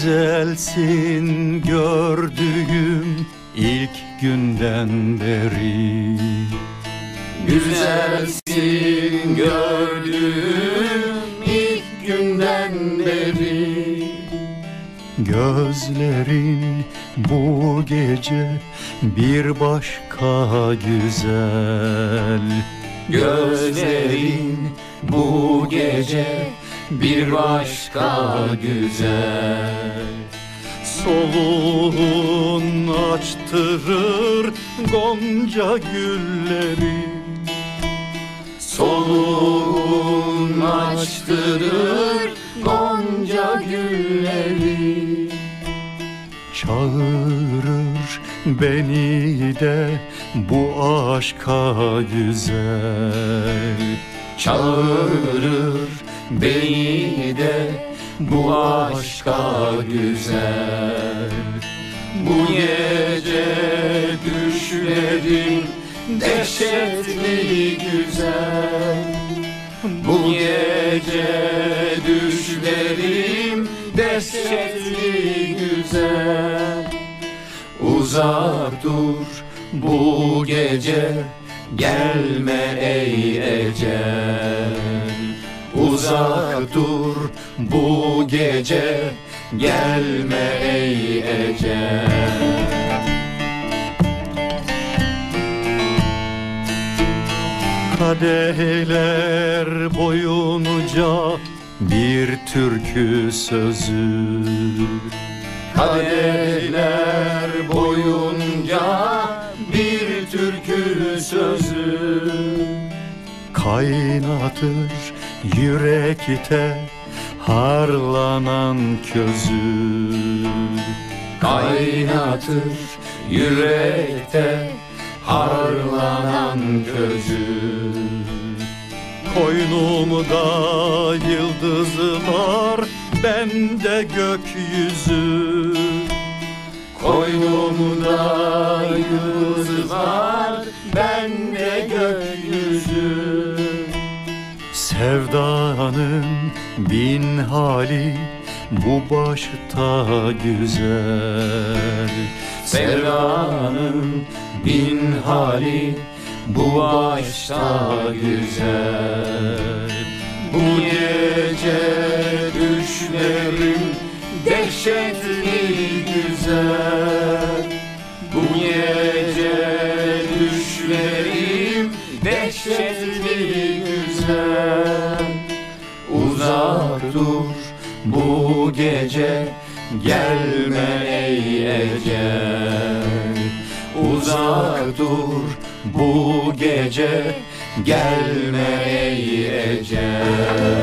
Güzelsin gördüğüm ilk günden beri. Güzelsin gördüğüm ilk günden beri. Gözlerin bu gece bir başka güzel. Gözlerin bu gece bir başka güzel. Soluğun açtırır gonca gülleri. Soluğun açtırır gonca gülleri. Çağırır beni de bu aşka güzel. Çağırır beni de bu aşka güzel. Bu gece düşlerim dehşetli güzel. Bu gece düşlerim dehşetli güzel. Uzak dur bu gece gelme ey ecel Uzak dur. Bu gece gelme ey ecel Kadehler boyunca bir türkü sözü. Kadehler boyunca bir türkü sözü. Kaynatır yürekte harlanan közü. Kaynatır yürekte harlanan közü. Koynumda yıldızlar bende gökyüzü. Koynumda yıldız var bende gökyüzü Sevdanın bin hali bu başta güzel. Sevdanın bin hali bu başta güzel. Bu gece düşlerim dehşetli güzel. Bu gece düşlerim dehşetli güzel. Uzak dur bu gece gelme ey ecel. Uzak dur bu gece gelme ey ecel